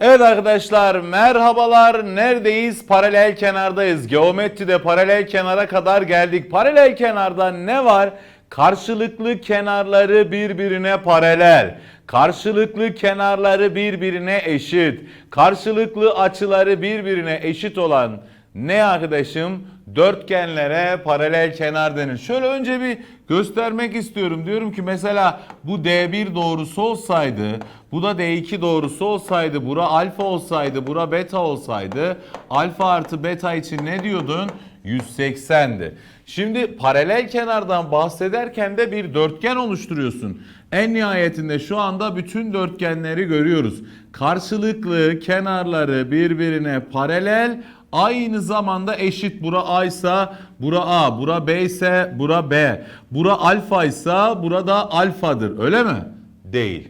Evet arkadaşlar merhabalar. Neredeyiz? Paralel kenardayız. Geometride paralel kenara kadar geldik. Paralel kenarda ne var? Karşılıklı kenarları birbirine paralel. Karşılıklı kenarları birbirine eşit. Karşılıklı açıları birbirine eşit olan ne arkadaşım? Dörtgenlere paralel kenar denir. Şöyle önce bir göstermek istiyorum. Diyorum ki mesela bu D1 doğrusu olsaydı, bu da D2 doğrusu olsaydı, bura alfa olsaydı, bura beta olsaydı, alfa artı beta için ne diyordun? 180'di. Şimdi paralel kenardan bahsederken de bir dörtgen oluşturuyorsun. En nihayetinde şu anda bütün dörtgenleri görüyoruz. Karşılıklı kenarları birbirine paralel aynı zamanda eşit. Bura A ise bura A, bura B ise bura B. Bura alfa ise burada alfadır. Öyle mi? Değil.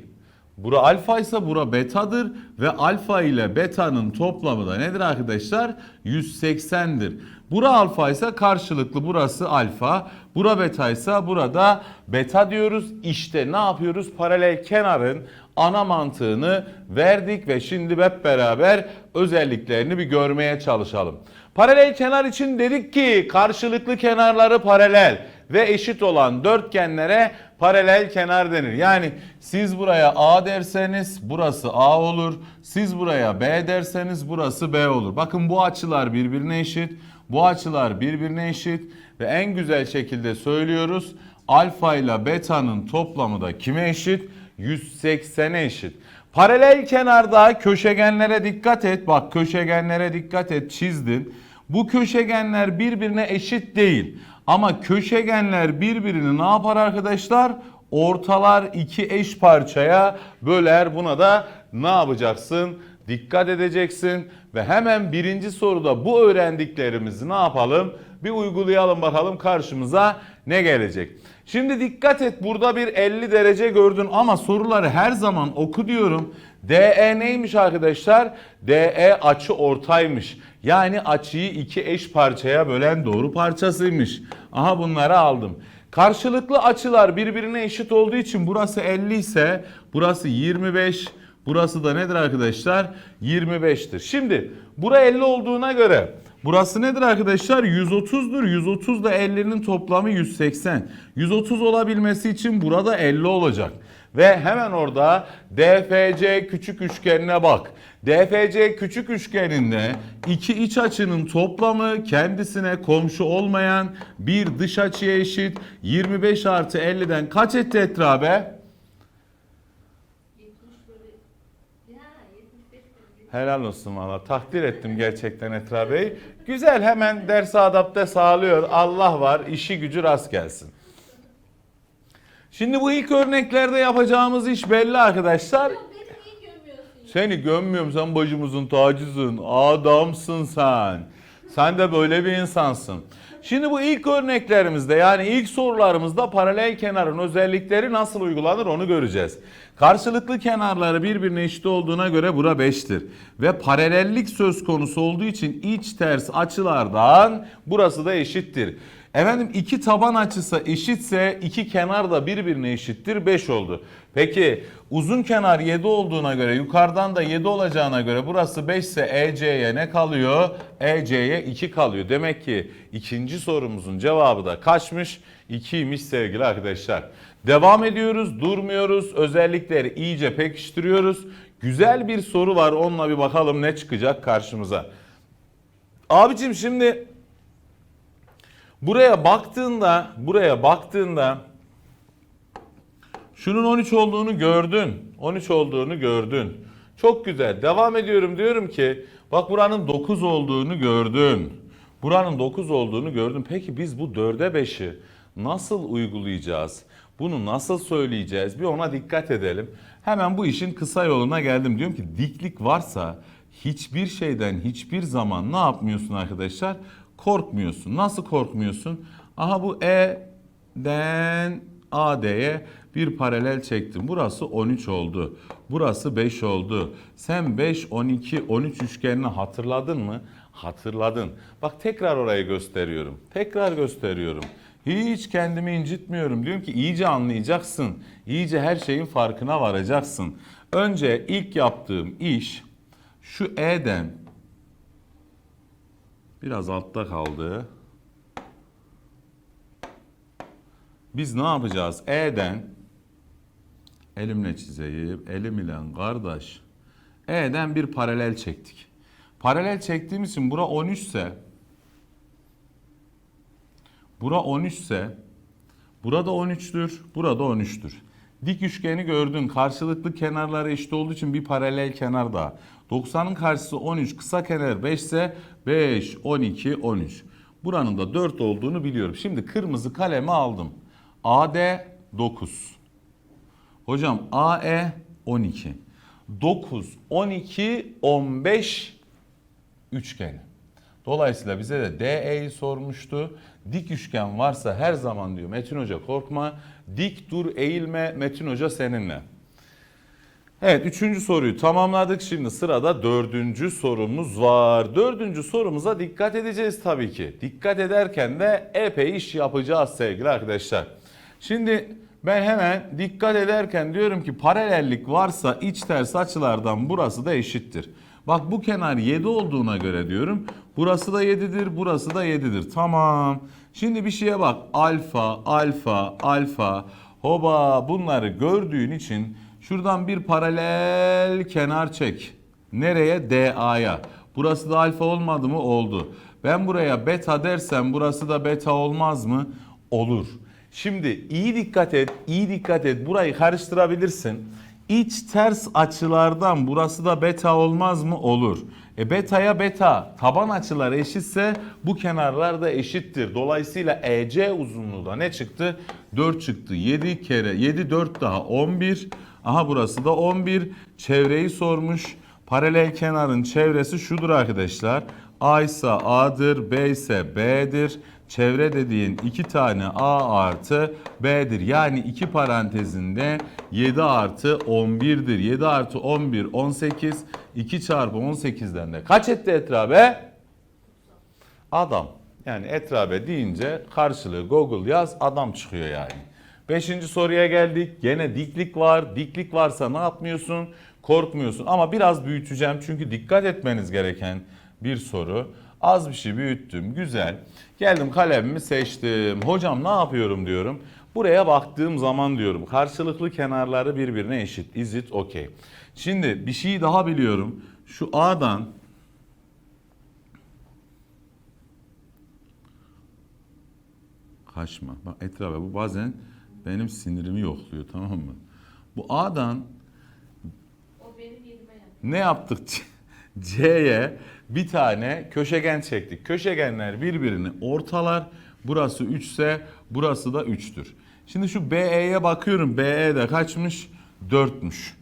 Bura alfa ise bura betadır ve alfa ile betanın toplamı da nedir arkadaşlar? 180'dir. Bura alfa ise karşılıklı burası alfa, bura beta ise burada beta diyoruz. İşte ne yapıyoruz? Paralel kenarın ana mantığını verdik ve şimdi hep beraber özelliklerini bir görmeye çalışalım. Paralel kenar için dedik ki karşılıklı kenarları paralel ve eşit olan dörtgenlere paralel kenar denir. Yani siz buraya A derseniz burası A olur. Siz buraya B derseniz burası B olur. Bakın bu açılar birbirine eşit. Bu açılar birbirine eşit ve en güzel şekilde söylüyoruz. Alfa ile beta'nın toplamı da kime eşit? 180'e eşit. Paralel kenarda köşegenlere dikkat et. Bak köşegenlere dikkat et çizdin. Bu köşegenler birbirine eşit değil. Ama köşegenler birbirini ne yapar arkadaşlar? Ortalar iki eş parçaya böler. Buna da ne yapacaksın? Dikkat edeceksin ve hemen birinci soruda bu öğrendiklerimizi ne yapalım? Bir uygulayalım bakalım karşımıza ne gelecek. Şimdi dikkat et burada bir 50 derece gördün ama soruları her zaman oku diyorum. DE neymiş arkadaşlar? DE açı ortaymış. Yani açıyı iki eş parçaya bölen doğru parçasıymış. Aha bunları aldım. Karşılıklı açılar birbirine eşit olduğu için burası 50 ise burası 25. Burası da nedir arkadaşlar? 25'tir. Şimdi bura 50 olduğuna göre burası nedir arkadaşlar? 130'dur. 130 da 50'nin toplamı 180. 130 olabilmesi için burada 50 olacak. Ve hemen orada DFC küçük üçgenine bak. DFC küçük üçgeninde iki iç açının toplamı kendisine komşu olmayan bir dış açıya eşit. 25 artı 50'den kaç etti Etra be? 70 bölü... Ya 75 bölü... Helal olsun valla. Takdir ettim gerçekten Etra Bey. Güzel hemen derse adapte sağlıyor. Allah var. işi gücü rast gelsin. Şimdi bu ilk örneklerde yapacağımız iş belli arkadaşlar. Seni gömmüyorum sen başımızın tacısın. Adamsın sen. Sen de böyle bir insansın. Şimdi bu ilk örneklerimizde yani ilk sorularımızda paralel kenarın özellikleri nasıl uygulanır onu göreceğiz. Karşılıklı kenarları birbirine eşit olduğuna göre bura 5'tir. Ve paralellik söz konusu olduğu için iç ters açılardan burası da eşittir. Efendim iki taban açısı eşitse iki kenar da birbirine eşittir 5 oldu. Peki uzun kenar 7 olduğuna göre yukarıdan da 7 olacağına göre burası 5 ise EC'ye ne kalıyor? EC'ye 2 kalıyor. Demek ki ikinci sorumuzun cevabı da kaçmış? 2'ymiş sevgili arkadaşlar. Devam ediyoruz, durmuyoruz. Özellikleri iyice pekiştiriyoruz. Güzel bir soru var. Onunla bir bakalım ne çıkacak karşımıza. Abicim şimdi Buraya baktığında, buraya baktığında şunun 13 olduğunu gördün. 13 olduğunu gördün. Çok güzel. Devam ediyorum diyorum ki bak buranın 9 olduğunu gördün. Buranın 9 olduğunu gördün. Peki biz bu 4'e 5'i nasıl uygulayacağız? Bunu nasıl söyleyeceğiz? Bir ona dikkat edelim. Hemen bu işin kısa yoluna geldim. Diyorum ki diklik varsa hiçbir şeyden hiçbir zaman ne yapmıyorsun arkadaşlar? Korkmuyorsun. Nasıl korkmuyorsun? Aha bu E'den AD'ye bir paralel çektim. Burası 13 oldu. Burası 5 oldu. Sen 5, 12, 13 üçgenini hatırladın mı? Hatırladın. Bak tekrar orayı gösteriyorum. Tekrar gösteriyorum. Hiç kendimi incitmiyorum. Diyorum ki iyice anlayacaksın. İyice her şeyin farkına varacaksın. Önce ilk yaptığım iş Şu E'den biraz altta kaldı. Biz ne yapacağız? E'den elimle çizeyim. Elim ile kardeş. E'den bir paralel çektik. Paralel çektiğimiz için bura 13 ise bura 13 ise burada 13'tür, burada 13'tür. Dik üçgeni gördün. Karşılıklı kenarları eşit olduğu için bir paralel kenar daha. 90'ın karşısı 13, kısa kenar 5 ise 5, 12, 13. Buranın da 4 olduğunu biliyorum. Şimdi kırmızı kalemi aldım. AD 9. Hocam AE 12. 9, 12, 15 üçgeni. Dolayısıyla bize de DE'yi sormuştu. Dik üçgen varsa her zaman diyor Metin Hoca korkma. Dik dur eğilme Metin Hoca seninle. Evet üçüncü soruyu tamamladık. Şimdi sırada dördüncü sorumuz var. Dördüncü sorumuza dikkat edeceğiz tabii ki. Dikkat ederken de epey iş yapacağız sevgili arkadaşlar. Şimdi ben hemen dikkat ederken diyorum ki paralellik varsa iç ters açılardan burası da eşittir. Bak bu kenar 7 olduğuna göre diyorum. Burası da 7'dir, burası da 7'dir. Tamam. Şimdi bir şeye bak. Alfa, alfa, alfa. Hoba bunları gördüğün için şuradan bir paralel kenar çek. Nereye? DA'ya. Burası da alfa olmadı mı? Oldu. Ben buraya beta dersem burası da beta olmaz mı? Olur. Şimdi iyi dikkat et, iyi dikkat et. Burayı karıştırabilirsin. İç ters açılardan burası da beta olmaz mı? Olur. E beta'ya beta taban açılar eşitse bu kenarlar da eşittir. Dolayısıyla EC uzunluğu da ne çıktı? 4 çıktı. 7 kere 7 4 daha 11. Aha burası da 11. Çevreyi sormuş. Paralel kenarın çevresi şudur arkadaşlar. A ise A'dır, B ise B'dir. Çevre dediğin iki tane A artı B'dir. Yani iki parantezinde 7 artı 11'dir. 7 artı 11 18. 2 çarpı 18'den de kaç etti etrabe? Adam. Yani etrabe deyince karşılığı Google yaz adam çıkıyor yani. Beşinci soruya geldik. Gene diklik var. Diklik varsa ne yapmıyorsun? Korkmuyorsun. Ama biraz büyüteceğim çünkü dikkat etmeniz gereken bir soru. Az bir şey büyüttüm. Güzel. Geldim kalemimi seçtim. Hocam ne yapıyorum diyorum. Buraya baktığım zaman diyorum karşılıklı kenarları birbirine eşit. Is it okay? Şimdi bir şeyi daha biliyorum. Şu A'dan kaçma. Bak etrafa bu bazen benim sinirimi yokluyor tamam mı? Bu A'dan O benim yerime ne yaptık? C'ye bir tane köşegen çektik. Köşegenler birbirini ortalar. Burası 3 ise burası da 3'tür. Şimdi şu BE'ye bakıyorum. BE de kaçmış? 4'müş.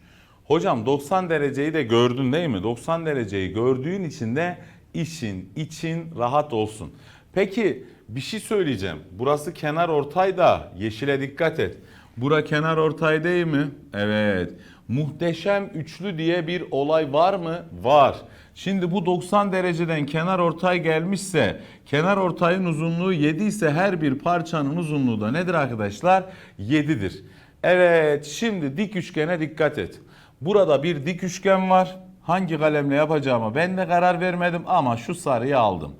Hocam 90 dereceyi de gördün değil mi? 90 dereceyi gördüğün için de işin için rahat olsun. Peki bir şey söyleyeceğim. Burası kenar ortay da yeşile dikkat et. Bura kenar ortay değil mi? Evet. Muhteşem üçlü diye bir olay var mı? Var. Şimdi bu 90 dereceden kenar ortay gelmişse, kenar ortayın uzunluğu 7 ise her bir parçanın uzunluğu da nedir arkadaşlar? 7'dir. Evet, şimdi dik üçgene dikkat et. Burada bir dik üçgen var. Hangi kalemle yapacağıma ben de karar vermedim ama şu sarıyı aldım.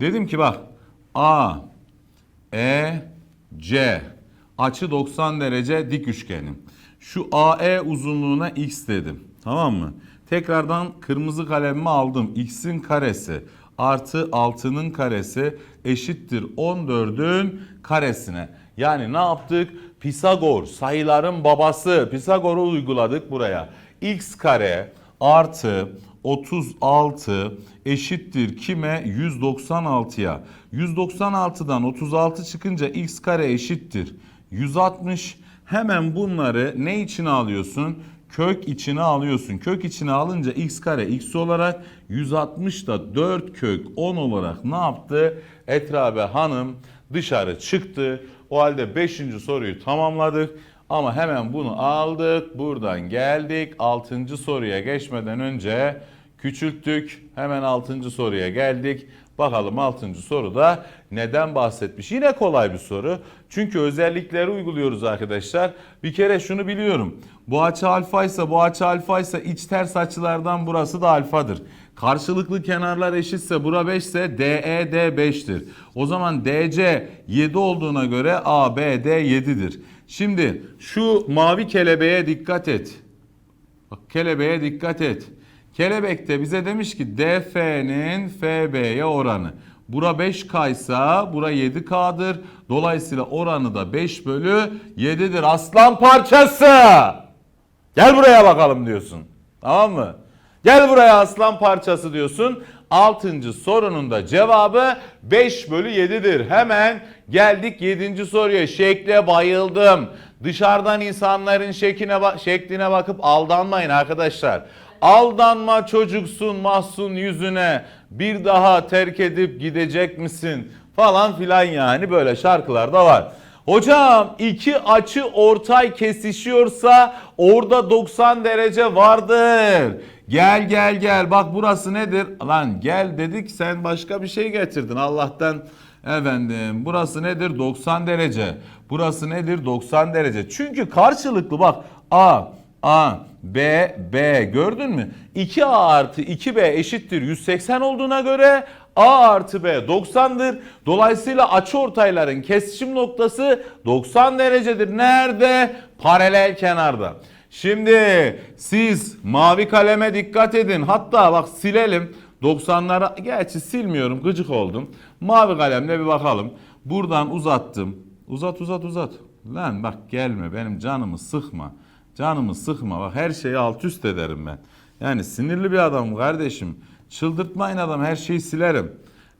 Dedim ki bak A, E, C açı 90 derece dik üçgenim. Şu AE uzunluğuna x dedim. Tamam mı? Tekrardan kırmızı kalemimi aldım. X'in karesi artı 6'nın karesi eşittir 14'ün karesine. Yani ne yaptık? Pisagor sayıların babası. Pisagor'u uyguladık buraya. X kare artı 36 eşittir kime? 196'ya. 196'dan 36 çıkınca x kare eşittir. 160. Hemen bunları ne içine alıyorsun? Kök içine alıyorsun. Kök içine alınca x kare x olarak 160 da 4 kök 10 olarak ne yaptı? Etrabe hanım dışarı çıktı. O halde 5. soruyu tamamladık. Ama hemen bunu aldık. Buradan geldik. 6. soruya geçmeden önce küçülttük. Hemen 6. soruya geldik. Bakalım 6. soruda neden bahsetmiş? Yine kolay bir soru. Çünkü özellikleri uyguluyoruz arkadaşlar. Bir kere şunu biliyorum. Bu açı alfa ise bu açı alfa ise iç ters açılardan burası da alfadır. Karşılıklı kenarlar eşitse bura 5 ise DED 5'tir. O zaman DC 7 olduğuna göre ABD 7'dir. Şimdi şu mavi kelebeğe dikkat et. Bak kelebeğe dikkat et. Kelebek de bize demiş ki DF'nin FB'ye oranı. Bura 5K ise bura 7K'dır. Dolayısıyla oranı da 5 bölü 7'dir. Aslan parçası. Gel buraya bakalım diyorsun. Tamam mı? Gel buraya aslan parçası diyorsun. Altıncı sorunun da cevabı 5 bölü 7'dir. Hemen geldik 7. soruya. Şekle bayıldım. Dışarıdan insanların şekline, şekline bakıp aldanmayın arkadaşlar. Aldanma çocuksun mahzun yüzüne bir daha terk edip gidecek misin falan filan yani böyle şarkılar da var. Hocam iki açı ortay kesişiyorsa orada 90 derece vardır. Gel gel gel bak burası nedir? Lan gel dedik sen başka bir şey getirdin Allah'tan. Efendim burası nedir? 90 derece. Burası nedir? 90 derece. Çünkü karşılıklı bak A, A, B, B gördün mü? 2A artı 2B eşittir 180 olduğuna göre A artı B 90'dır. Dolayısıyla açıortayların kesişim noktası 90 derecedir. Nerede? Paralel kenarda. Şimdi siz mavi kaleme dikkat edin. Hatta bak silelim. 90'lara gerçi silmiyorum gıcık oldum. Mavi kalemle bir bakalım. Buradan uzattım. Uzat uzat uzat. Lan bak gelme benim canımı sıkma. Canımı sıkma bak her şeyi alt üst ederim ben. Yani sinirli bir adamım kardeşim. Çıldırtmayın adam her şeyi silerim.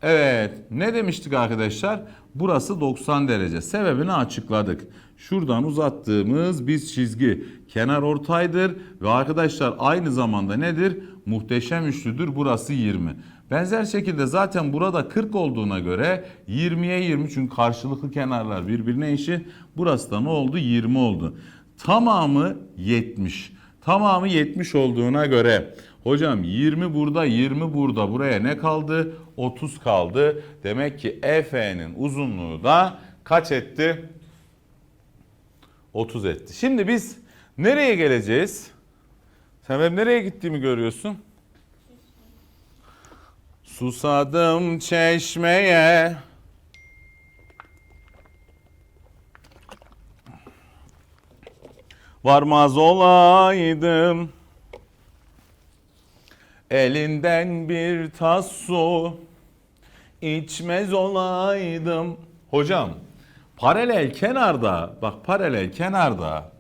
Evet ne demiştik arkadaşlar? Burası 90 derece. Sebebini açıkladık. Şuradan uzattığımız bir çizgi kenar ortaydır ve arkadaşlar aynı zamanda nedir? Muhteşem üçlüdür. Burası 20. Benzer şekilde zaten burada 40 olduğuna göre 20'ye 20 çünkü karşılıklı kenarlar birbirine eşit. Burası da ne oldu? 20 oldu. Tamamı 70. Tamamı 70 olduğuna göre hocam 20 burada 20 burada buraya ne kaldı? 30 kaldı. Demek ki EF'nin uzunluğu da kaç etti? 30 etti. Şimdi biz nereye geleceğiz? Sen benim nereye gittiğimi görüyorsun. Susadım çeşmeye. Varmaz olaydım. Elinden bir tas su içmez olaydım. Hocam paralel kenarda bak paralel kenarda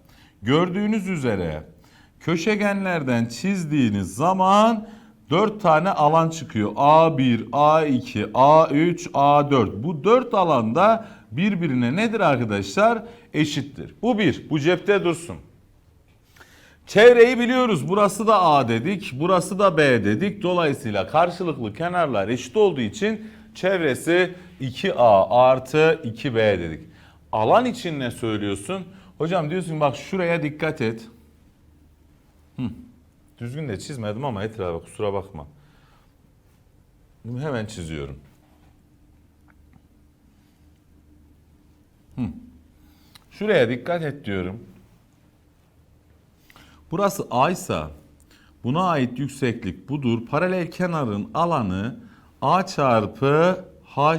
gördüğünüz üzere köşegenlerden çizdiğiniz zaman 4 tane alan çıkıyor. A1, A2, A3, A4. Bu 4 alanda birbirine nedir arkadaşlar? Eşittir. Bu bir. Bu cepte dursun. Çevreyi biliyoruz. Burası da A dedik. Burası da B dedik. Dolayısıyla karşılıklı kenarlar eşit olduğu için çevresi 2A artı 2B dedik. Alan için ne söylüyorsun? Hocam diyorsun bak şuraya dikkat et. Hı. Düzgün de çizmedim ama etrafa kusura bakma. Hemen çiziyorum. Hı. Şuraya dikkat et diyorum. Burası A ise buna ait yükseklik budur. Paralel kenarın alanı A çarpı H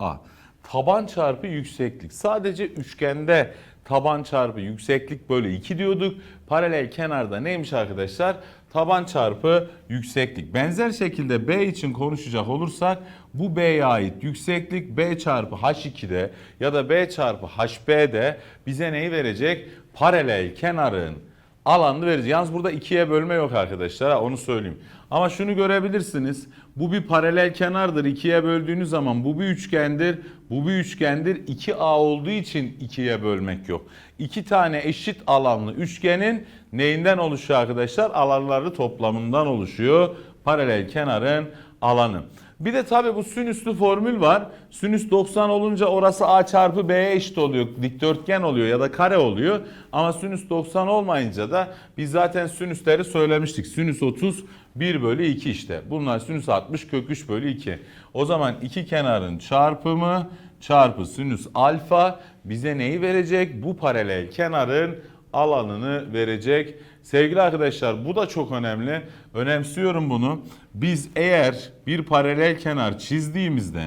A. Taban çarpı yükseklik. Sadece üçgende taban çarpı yükseklik bölü 2 diyorduk. Paralel kenarda neymiş arkadaşlar? Taban çarpı yükseklik. Benzer şekilde B için konuşacak olursak bu B'ye ait yükseklik B çarpı H2'de ya da B çarpı HB'de bize neyi verecek? Paralel kenarın alanını vereceğiz. Yalnız burada ikiye bölme yok arkadaşlar ha, onu söyleyeyim. Ama şunu görebilirsiniz. Bu bir paralel kenardır. İkiye böldüğünüz zaman bu bir üçgendir. Bu bir üçgendir. 2A olduğu için ikiye bölmek yok. İki tane eşit alanlı üçgenin neyinden oluşuyor arkadaşlar? Alanları toplamından oluşuyor. Paralel kenarın alanı. Bir de tabi bu sinüslü formül var. Sinüs 90 olunca orası a çarpı b'ye eşit oluyor. Dikdörtgen oluyor ya da kare oluyor. Ama sinüs 90 olmayınca da biz zaten sinüsleri söylemiştik. Sinüs 30 1 bölü 2 işte. Bunlar sinüs 60 kök 3 bölü 2. O zaman iki kenarın çarpımı çarpı sinüs alfa bize neyi verecek? Bu paralel kenarın alanını verecek. Sevgili arkadaşlar bu da çok önemli. Önemsiyorum bunu. Biz eğer bir paralel kenar çizdiğimizde,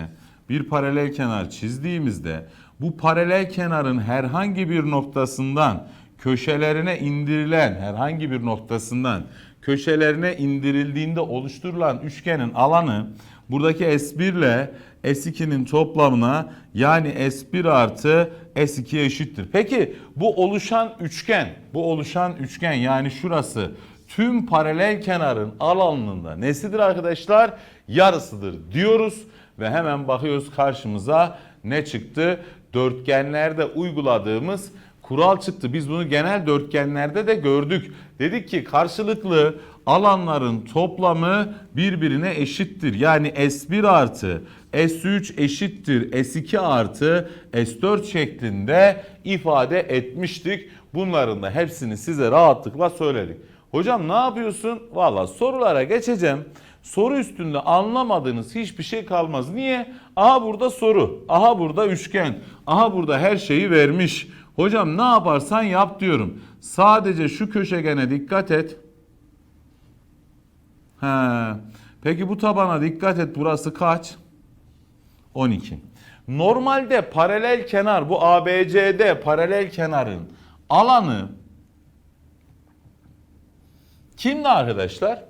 bir paralel kenar çizdiğimizde bu paralel kenarın herhangi bir noktasından köşelerine indirilen herhangi bir noktasından köşelerine indirildiğinde oluşturulan üçgenin alanı buradaki S1 ile S2'nin toplamına yani S1 artı S2 eşittir. Peki bu oluşan üçgen, bu oluşan üçgen yani şurası tüm paralel kenarın alanında nesidir arkadaşlar? Yarısıdır diyoruz ve hemen bakıyoruz karşımıza ne çıktı? Dörtgenlerde uyguladığımız kural çıktı. Biz bunu genel dörtgenlerde de gördük. Dedik ki karşılıklı alanların toplamı birbirine eşittir. Yani S1 artı S3 eşittir S2 artı S4 şeklinde ifade etmiştik. Bunların da hepsini size rahatlıkla söyledik. Hocam ne yapıyorsun? Valla sorulara geçeceğim. Soru üstünde anlamadığınız hiçbir şey kalmaz. Niye? Aha burada soru. Aha burada üçgen. Aha burada her şeyi vermiş. Hocam ne yaparsan yap diyorum. Sadece şu köşegene dikkat et. He. Peki bu tabana dikkat et. Burası kaç? 12. Normalde paralel kenar bu ABCD paralel kenarın alanı kimdi arkadaşlar?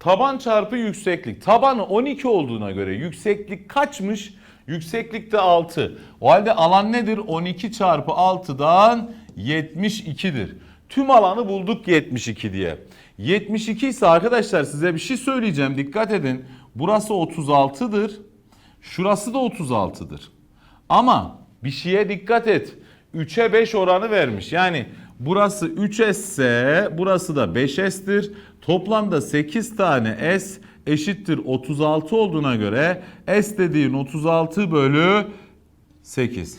Taban çarpı yükseklik. Tabanı 12 olduğuna göre yükseklik kaçmış? Yükseklik de 6. O halde alan nedir? 12 çarpı 6'dan 72'dir. Tüm alanı bulduk 72 diye. 72 ise arkadaşlar size bir şey söyleyeceğim. Dikkat edin. Burası 36'dır. Şurası da 36'dır. Ama bir şeye dikkat et. 3'e 5 oranı vermiş. Yani burası 3S ise burası da 5S'tir. Toplamda 8 tane S eşittir 36 olduğuna göre S dediğin 36 bölü 8.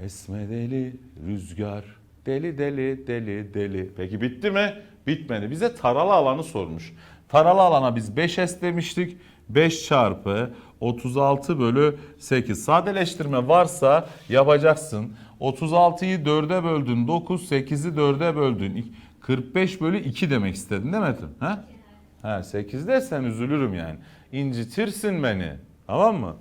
Esme deli rüzgar deli deli deli deli. Peki bitti mi? Bitmedi. Bize taralı alanı sormuş. Taralı alana biz 5S demiştik. 5 çarpı 36 bölü 8. Sadeleştirme varsa yapacaksın. 36'yı 4'e böldün 9, 8'i 4'e böldün. 45 bölü 2 demek istedin değil mi Metin? Ha? Ha 8 dersen üzülürüm yani. İncitirsin beni. Tamam mı?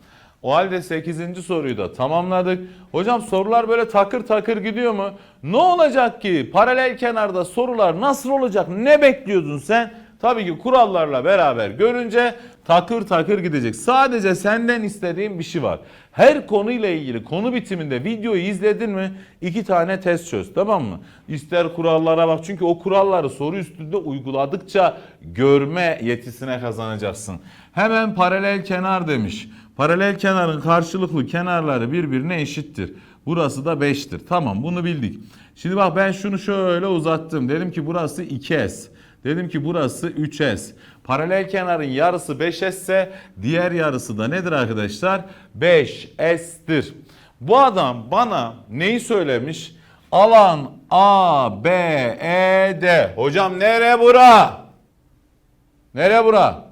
O halde 8. soruyu da tamamladık. Hocam sorular böyle takır takır gidiyor mu? Ne olacak ki? Paralel kenarda sorular nasıl olacak? Ne bekliyordun sen? Tabii ki kurallarla beraber görünce takır takır gidecek. Sadece senden istediğim bir şey var. Her konuyla ilgili konu bitiminde videoyu izledin mi? İki tane test çöz tamam mı? İster kurallara bak çünkü o kuralları soru üstünde uyguladıkça görme yetisine kazanacaksın. Hemen paralel kenar demiş. Paralel kenarın karşılıklı kenarları birbirine eşittir. Burası da 5'tir. Tamam bunu bildik. Şimdi bak ben şunu şöyle uzattım. Dedim ki burası 2S. Dedim ki burası 3S. Paralel kenarın yarısı 5S ise diğer yarısı da nedir arkadaşlar? 5S'tir. Bu adam bana neyi söylemiş? Alan A, B, E, D. Hocam nere bura? Nere bura?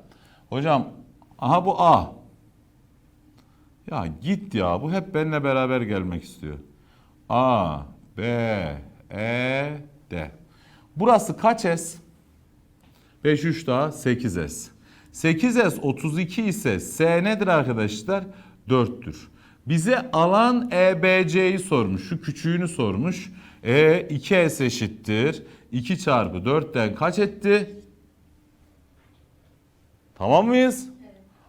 Hocam aha bu A. Ya git ya bu hep benimle beraber gelmek istiyor. A, B, E, D. Burası kaç S? 5 3 daha 8S. 8S 32 ise S nedir arkadaşlar? 4'tür. Bize alan EBC'yi sormuş. Şu küçüğünü sormuş. E 2S eşittir. 2 çarpı 4'ten kaç etti? Tamam mıyız?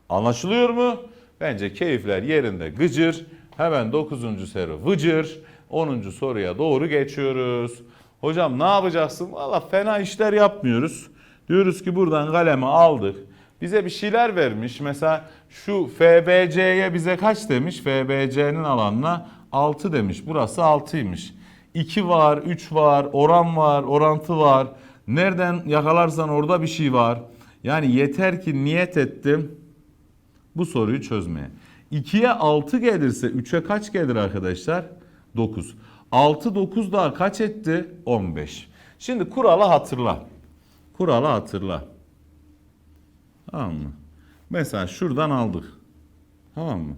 Anlaşılıyor mu? Bence keyifler yerinde gıcır. Hemen 9. soru vıcır. 10. soruya doğru geçiyoruz. Hocam ne yapacaksın? Valla fena işler yapmıyoruz. Diyoruz ki buradan kalemi aldık. Bize bir şeyler vermiş. Mesela şu FBC'ye bize kaç demiş? FBC'nin alanına 6 demiş. Burası 6'ymış. 2 var, 3 var, oran var, orantı var. Nereden yakalarsan orada bir şey var. Yani yeter ki niyet ettim. Bu soruyu çözmeye. 2'ye 6 gelirse 3'e kaç gelir arkadaşlar? 9. 6 9 daha kaç etti? 15. Şimdi kuralı hatırla. Kuralı hatırla. Tamam mı? Mesela şuradan aldık. Tamam mı?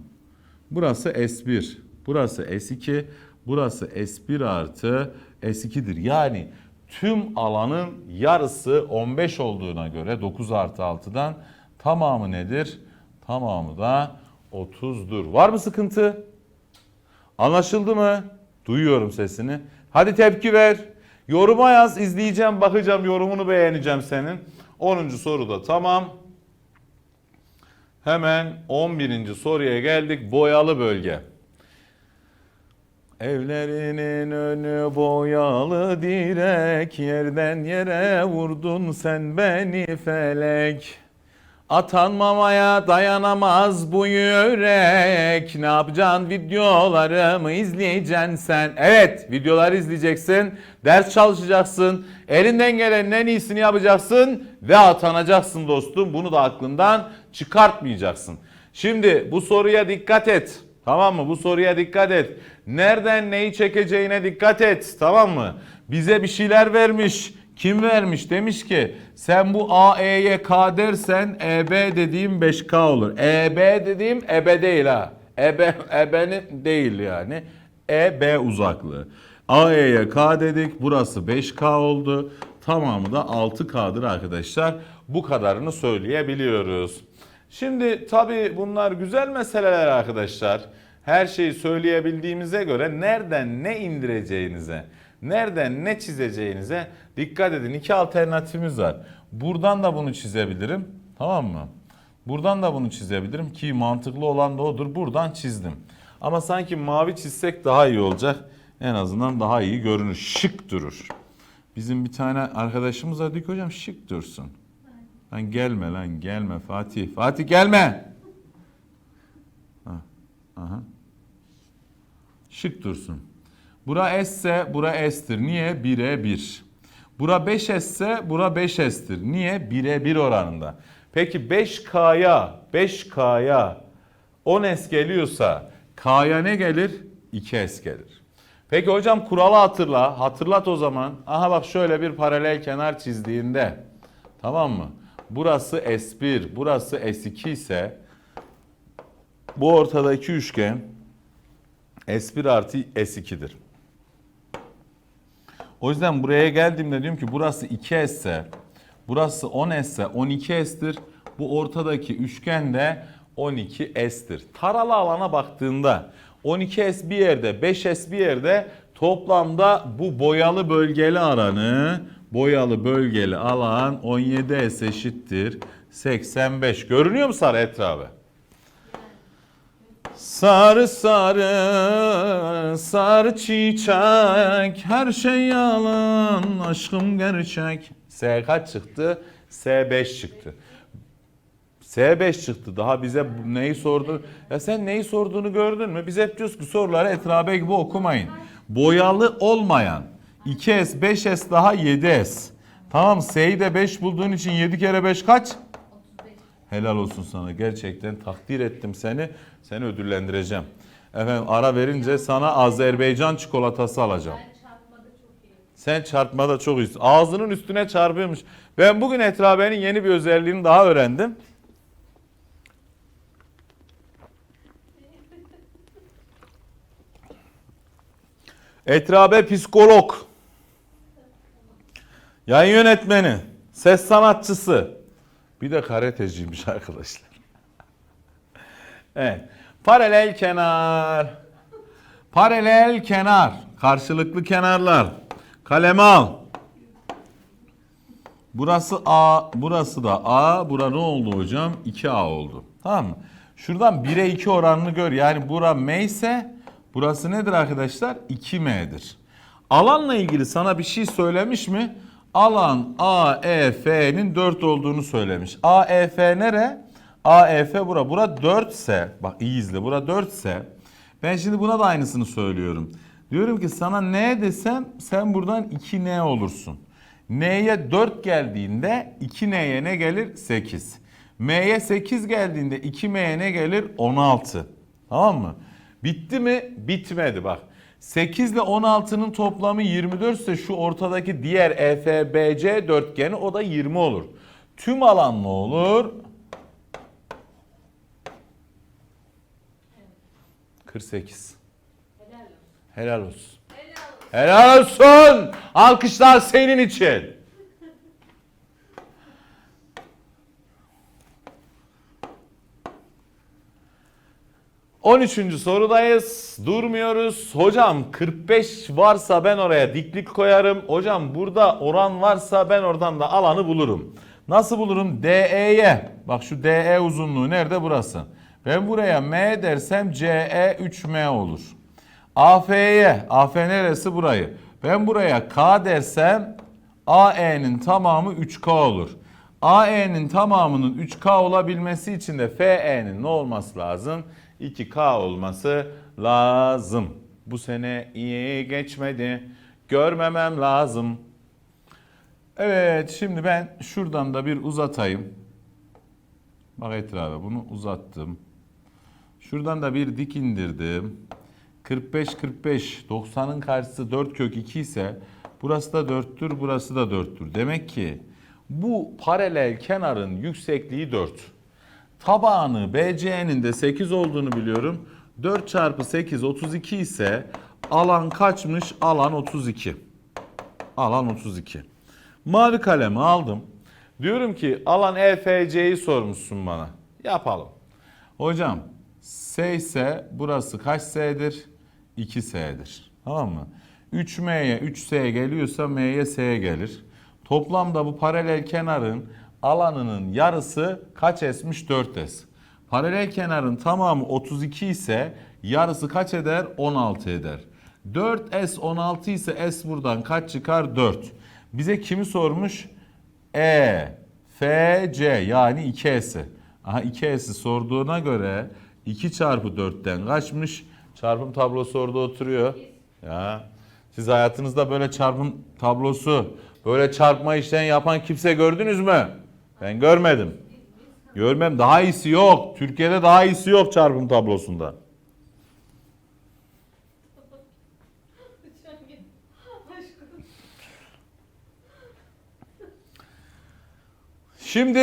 Burası S1, burası S2, burası S1 artı S2'dir. Yani tüm alanın yarısı 15 olduğuna göre 9 artı 6'dan tamamı nedir? Tamamı da 30'dur. Var mı sıkıntı? Anlaşıldı mı? Duyuyorum sesini. Hadi tepki ver. Yoruma yaz, izleyeceğim, bakacağım, yorumunu beğeneceğim senin. 10. soruda tamam. Hemen 11. soruya geldik. Boyalı bölge. Evlerinin önü boyalı direk Yerden yere vurdun sen beni felek Atanmamaya dayanamaz bu yürek Ne yapacaksın videolarımı izleyeceksin sen Evet videoları izleyeceksin Ders çalışacaksın Elinden gelenin en iyisini yapacaksın Ve atanacaksın dostum Bunu da aklından çıkartmayacaksın Şimdi bu soruya dikkat et Tamam mı? Bu soruya dikkat et. Nereden neyi çekeceğine dikkat et. Tamam mı? Bize bir şeyler vermiş. Kim vermiş? Demiş ki sen bu AE'ye K dersen EB dediğim 5K olur. EB dediğim EB değil ha. EB, EB'nin değil yani. EB uzaklığı. AE'ye K dedik. Burası 5K oldu. Tamamı da 6K'dır arkadaşlar. Bu kadarını söyleyebiliyoruz. Şimdi tabii bunlar güzel meseleler arkadaşlar. Her şeyi söyleyebildiğimize göre nereden ne indireceğinize, nereden ne çizeceğinize dikkat edin. İki alternatifimiz var. Buradan da bunu çizebilirim. Tamam mı? Buradan da bunu çizebilirim ki mantıklı olan da odur. Buradan çizdim. Ama sanki mavi çizsek daha iyi olacak. En azından daha iyi görünür. Şık durur. Bizim bir tane arkadaşımız var diyor ki hocam şık dursun. Lan gelme lan gelme Fatih. Fatih gelme. Ha, Aha. Şık dursun. Bura S ise bura S'tir. Niye? 1'e 1. Bura 5 S ise bura 5S'tir. Niye? 1'e 1 oranında. Peki 5K'ya 5K'ya 10S geliyorsa K'ya ne gelir? 2S gelir. Peki hocam kuralı hatırla. Hatırlat o zaman. Aha bak şöyle bir paralel kenar çizdiğinde. Tamam mı? Burası S1, burası S2 ise bu ortadaki üçgen S1 artı S2'dir. O yüzden buraya geldiğimde diyorum ki burası 2S ise burası 10S ise 12S'tir. Bu ortadaki üçgen de 12S'tir. Taralı alana baktığında 12S bir yerde 5S bir yerde toplamda bu boyalı bölgeli alanı boyalı bölgeli alan 17S eşittir 85. Görünüyor mu sarı etrafı? Sarı sarı sarı çiçek her şey yalan aşkım gerçek. S kaç çıktı? S5 çıktı. S5 çıktı. Daha bize neyi sordu? Ya sen neyi sorduğunu gördün mü? Biz hep diyoruz ki soruları etrabe gibi okumayın. Boyalı olmayan 2S, 5S daha 7S. Tamam S'yi de 5 bulduğun için 7 kere 5 kaç? 35. Helal olsun sana. Gerçekten takdir ettim seni. Seni ödüllendireceğim. Efendim ara verince sana Azerbaycan çikolatası alacağım. Sen çarpmada çok iyisin. Ağzının üstüne çarpıyormuş. Ben bugün Etrabe'nin yeni bir özelliğini daha öğrendim. Etrabe psikolog. Yayın yönetmeni. Ses sanatçısı. Bir de karateciymiş arkadaşlar. Evet. Paralel kenar. Paralel kenar. Karşılıklı kenarlar. Kaleme al. Burası A, burası da A. Bura ne oldu hocam? 2A oldu. Tamam mı? Şuradan 1'e 2 oranını gör. Yani bura M ise burası nedir arkadaşlar? 2M'dir. Alanla ilgili sana bir şey söylemiş mi? Alan AEF'nin 4 olduğunu söylemiş. AEF nere? AEF bura. Bura 4 ise, bak iyi izle. Bura 4 ise ben şimdi buna da aynısını söylüyorum. Diyorum ki sana N desem sen buradan 2N olursun. N'ye 4 geldiğinde 2N'ye ne gelir? 8. M'ye 8 geldiğinde 2M'ye ne gelir? 16. Tamam mı? Bitti mi? Bitmedi bak. 8 ile 16'nın toplamı 24 ise şu ortadaki diğer EFBC dörtgeni o da 20 olur. Tüm alan ne olur? 48. Helal olsun. Helal olsun. Helal olsun. Helal olsun. Alkışlar senin için. On üçüncü sorudayız. Durmuyoruz. Hocam 45 varsa ben oraya diklik koyarım. Hocam burada oran varsa ben oradan da alanı bulurum. Nasıl bulurum? DE'ye. Bak şu DE uzunluğu nerede? Burası. Ben buraya M dersem CE 3M olur. AF'ye, AF neresi burayı? Ben buraya K dersem AE'nin tamamı 3K olur. AE'nin tamamının 3K olabilmesi için de FE'nin ne olması lazım? 2K olması lazım. Bu sene iyi geçmedi. Görmemem lazım. Evet şimdi ben şuradan da bir uzatayım. Bak etrafa bunu uzattım. Şuradan da bir dik indirdim. 45 45 90'ın karşısı 4 kök 2 ise burası da 4'tür burası da 4'tür. Demek ki bu paralel kenarın yüksekliği 4. Tabağını BC'nin de 8 olduğunu biliyorum. 4 çarpı 8 32 ise alan kaçmış? Alan 32. Alan 32. Mavi kalemi aldım. Diyorum ki alan EFC'yi sormuşsun bana. Yapalım. Hocam S ise burası kaç S'dir? 2 S'dir. Tamam mı? 3M'ye 3S geliyorsa M'ye S gelir. Toplamda bu paralel kenarın alanının yarısı kaç S'miş? 4S. Paralel kenarın tamamı 32 ise yarısı kaç eder? 16 eder. 4S 16 ise S buradan kaç çıkar? 4. Bize kimi sormuş? E, F, C yani 2S'i. Aha 2S'i sorduğuna göre 2 çarpı 4'ten kaçmış? Çarpım tablosu orada oturuyor. Ya siz hayatınızda böyle çarpım tablosu, böyle çarpma işlem yapan kimse gördünüz mü? Ben görmedim. Görmem. Daha iyisi yok. Türkiye'de daha iyisi yok çarpım tablosunda. Şimdi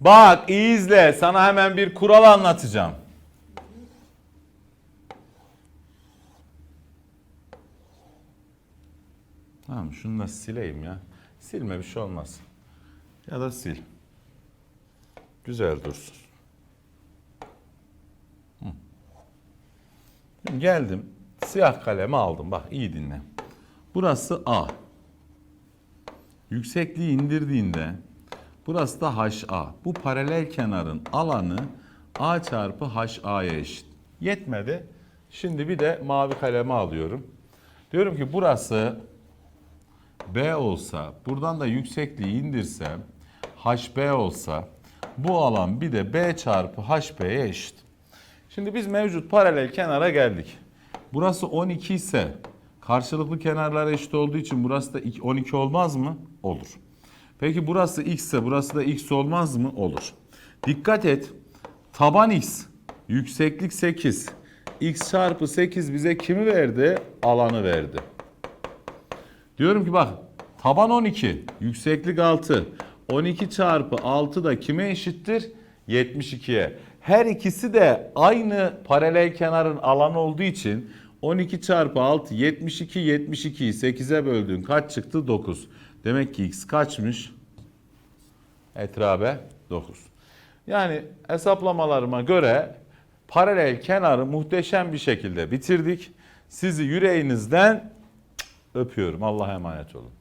bak iyi izle. Sana hemen bir kural anlatacağım. Tamam şunu da sileyim ya. Silme bir şey olmaz. Ya da sil. Güzel dursun. Hı. Geldim. Siyah kalemi aldım. Bak iyi dinle. Burası A. Yüksekliği indirdiğinde burası da HA. Bu paralel kenarın alanı A çarpı HA'ya eşit. Yetmedi. Şimdi bir de mavi kalemi alıyorum. Diyorum ki burası B olsa, buradan da yüksekliği indirsem HB olsa bu alan bir de B çarpı HB'ye eşit. Şimdi biz mevcut paralel kenara geldik. Burası 12 ise karşılıklı kenarlar eşit olduğu için burası da 12 olmaz mı? Olur. Peki burası x ise burası da x olmaz mı? Olur. Dikkat et. Taban x, yükseklik 8. x çarpı 8 bize kimi verdi? Alanı verdi. Diyorum ki bak taban 12, yükseklik 6. 12 çarpı 6 da kime eşittir? 72'ye. Her ikisi de aynı paralel kenarın alanı olduğu için 12 çarpı 6 72 72'yi 8'e böldüğün kaç çıktı? 9. Demek ki x kaçmış? Etrabe 9. Yani hesaplamalarıma göre paralel kenarı muhteşem bir şekilde bitirdik. Sizi yüreğinizden öpüyorum. Allah'a emanet olun.